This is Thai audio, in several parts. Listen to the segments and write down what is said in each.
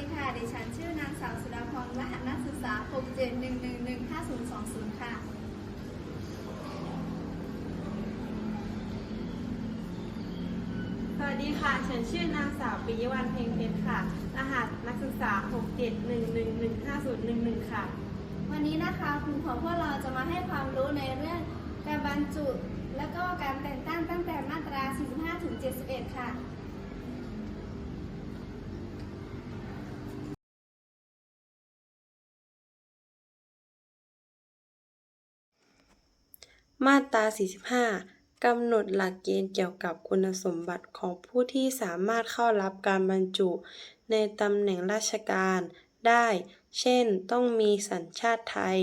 ดีค่ะ ดิฉันชื่อนางสาวสุดาพรรหัสนักศึกษา 671115020 ค่ะ สวัสดีค่ะ ฉันชื่อนางสาวปิยวันเพ็งเพชรค่ะ รหัสนักศึกษา 671115011 ค่ะ วันนี้นะคะครูของพวกเราจะมาให้ความรู้ในเรื่องการบรรจุ และก็การแต่งตั้งตั้งแต่มาตรา 45 ถึง 71 ค่ะ มาตรา 45 กำหนดหลักเกณฑ์เกี่ยวกับคุณสมบัติของผู้ที่สามารถเข้ารับการบรรจุในตำแหน่งราชการได้ เช่น ต้องมีสัญชาติไทย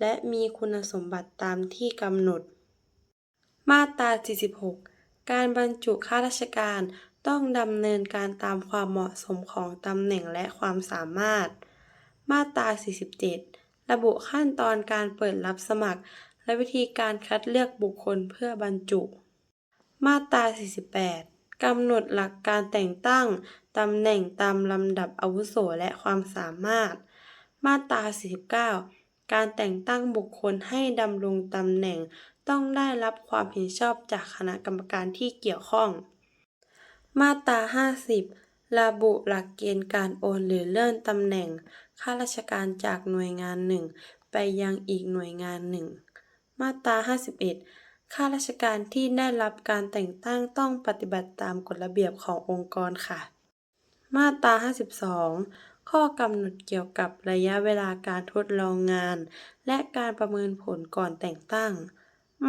และมีคุณสมบัติตามที่กำหนด มาตรา 46 การบรรจุข้าราชการต้องดำเนินการตามความเหมาะสมของตำแหน่งและความสามารถ มาตรา 47 ระบุขั้นตอนการเปิดรับสมัคร และวิธีการคัดเลือกบุคคลเพื่อบรรจุ มาตรา 48 กำหนดหลักการแต่งตั้ง ตำแหน่งตามลำดับอาวุโสและความสามารถ มาตรา 49 การแต่งตั้งบุคคลให้ดำรงตำแหน่งต้องได้รับความเห็นชอบจากคณะกรรมการที่เกี่ยวข้อง มาตรา 50 ระบุหลักเกณฑ์การโอนหรือเลื่อนตำแหน่งข้าราชการจากหน่วยงานหนึ่งไปยังอีกหน่วยงานหนึ่ง มาตรา 51 ข้าราชการที่ได้รับการแต่งตั้งต้องปฏิบัติตามกฎระเบียบขององค์กรค่ะ มาตรา 52 ข้อกำหนดเกี่ยวกับระยะเวลาการทดลองงาน และการประเมินผลก่อนแต่งตั้ง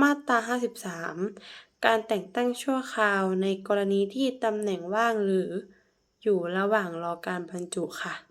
มาตรา 53 การแต่งตั้งชั่วคราวในกรณีที่ตำแหน่งว่างหรือ อยู่ระหว่างรอการบรรจุค่ะ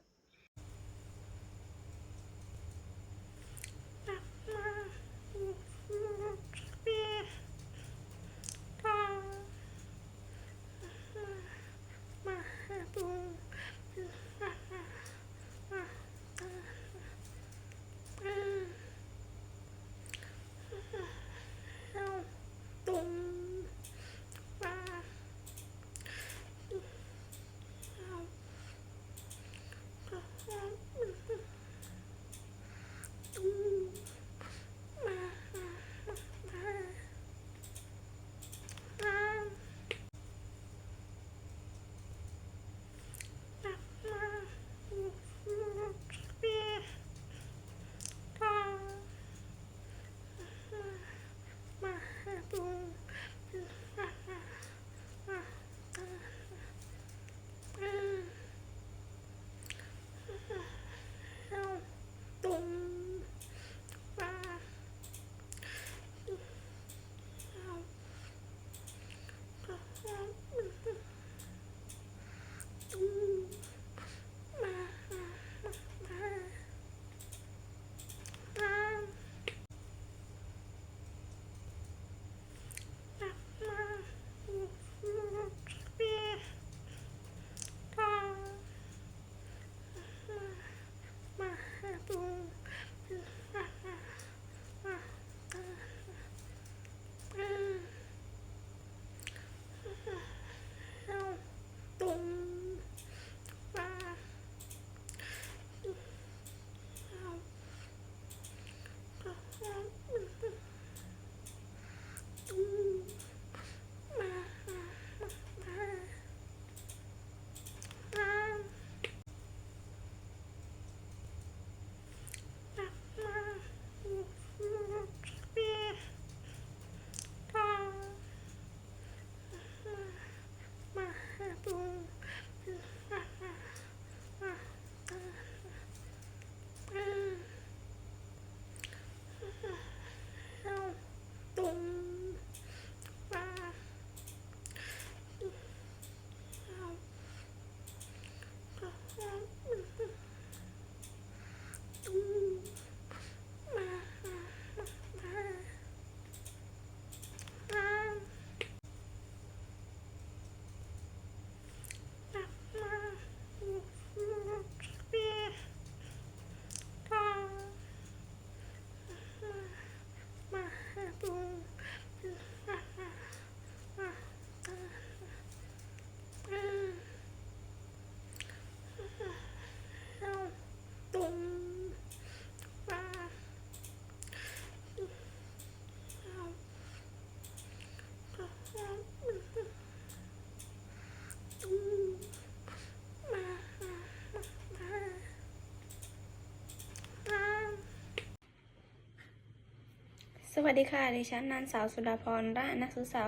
วัสดีค่ะ ดิฉันนางสาวสุดาพรรานักศึกษา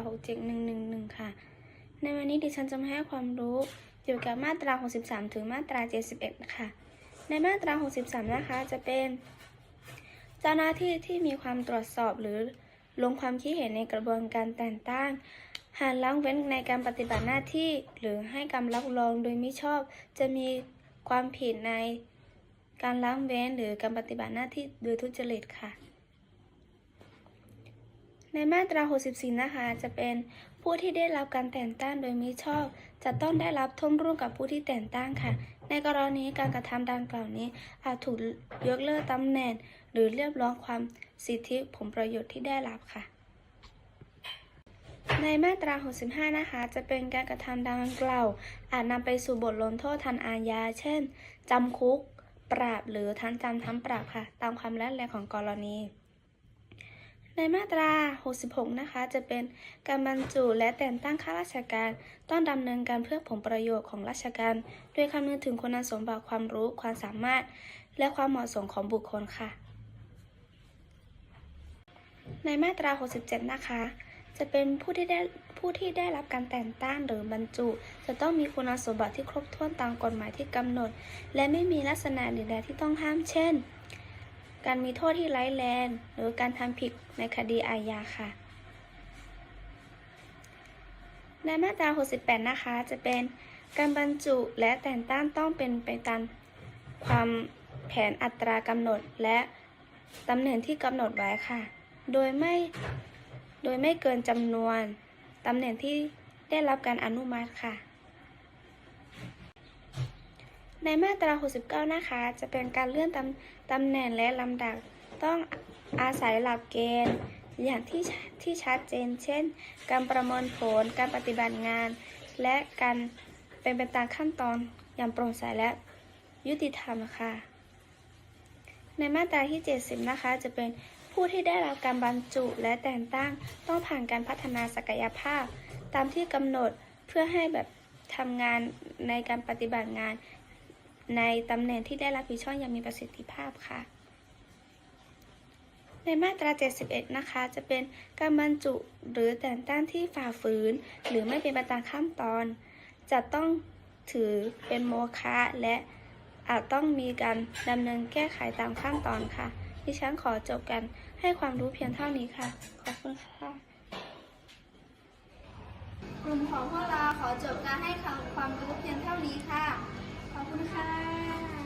67111 ค่ะ ในวันนี้ดิฉันจะมาให้ความรู้เกี่ยวกับมาตรา 63 ถึงมาตรา 71นะคะในมาตรา 63 นะคะ จะเป็น เจ้าหน้าที่ที่มีความตรวจสอบหรือลงความคิดเห็นในกระบวนการแต่งตั้งหากละเว้นในการปฏิบัติหน้าที่ หรือให้การรับรองโดยมิชอบ จะมีความผิดในการละเว้นหรือการปฏิบัติหน้าที่โดยทุจริตค่ะ ในมาตรา 64 นะคะ จะเป็นผู้ที่ได้รับการแต่งตั้งโดยมิชอบ จะต้องได้รับโทษร่วมกับผู้ที่แต่งตั้งค่ะ ในกรณีการกระทำดังกล่าวนี้ อาจถูกยกเลิกตำแหน่ง หรือเรียกร้องความสิทธิผลประโยชน์ที่ได้รับค่ะ ในมาตรา 65 นะคะ จะเป็นการกระทำดังกล่าว อาจนำไปสู่บทลงโทษทางอาญา เช่นจำคุก ปรับหรือทั้งจำทั้งปรับค่ะ ตามความร้ายแรงของกรณี ในมาตรา 66 นะคะ จะเป็นการบรรจุและแต่งตั้งข้าราชการ ต้องดำเนินการเพื่อผลประโยชน์ของราชการ โดยคำนึงถึงคุณสมบัติความรู้ ความสามารถ และความเหมาะสมของบุคคลค่ะ ในมาตรา 67 นะคะ จะเป็นผู้ที่ได้ผู้ที่ได้รับการแต่งตั้งหรือบรรจุ จะต้องมีคุณสมบัติที่ครบถ้วนตามกฎหมายที่กำหนด และไม่มีลักษณะใดที่ต้องห้าม เช่น การมีโทษที่ร้ายแรง หรือการทำผิดในคดีอาญาค่ะ ในมาตรา 68 นะคะ จะเป็นการบรรจุและแต่งตั้งต้องเป็นไปตามความแผนอัตรากำหนดและตำแหน่งที่กำหนดไว้ค่ะ โดยไม่ โดยไม่เกินจำนวนตำแหน่งที่ได้รับการอนุมัติค่ะ ในมาตรา 69 นะคะ จะเป็นการเลื่อนตำตำแหน่งและลำดับต้องอาศัยหลักเกณฑ์อย่างที่ชที่ชัดเจน เช่น การประเมินผล การปฏิบัติงาน และการเป็นไปตามขั้นตอนอย่างโปร่งใสและยุติธรรมค่ะ ในมาตราที่ 70 นะคะ จะเป็นผู้ที่ได้รับการบรรจุและแต่งตั้งต้องผ่านการพัฒนาศักยภาพ ตามที่กำหนดเพื่อให้แบบทำงานในการปฏิบัติงาน ในตำแหน่งที่ได้รับผิดชอบอย่างมีประสิทธิภาพค่ะ ในมาตรา 71 นะคะ จะเป็นการบรรจุหรือแต่งตั้งที่ฝ่าฝืน หรือไม่เป็นไปตามขั้นตอน จะต้องถือเป็นโมฆะและอาจต้องมีการดำเนินแก้ไขตามขั้นตอนค่ะ ดิฉันขอจบกันให้ความรู้เพียงเท่านี้ค่ะ ขอบคุณค่ะ กลุ่มของพวกเราขอจบการให้ความรู้เพียงเท่านี้ค่ะ ขอบคุณค่ะ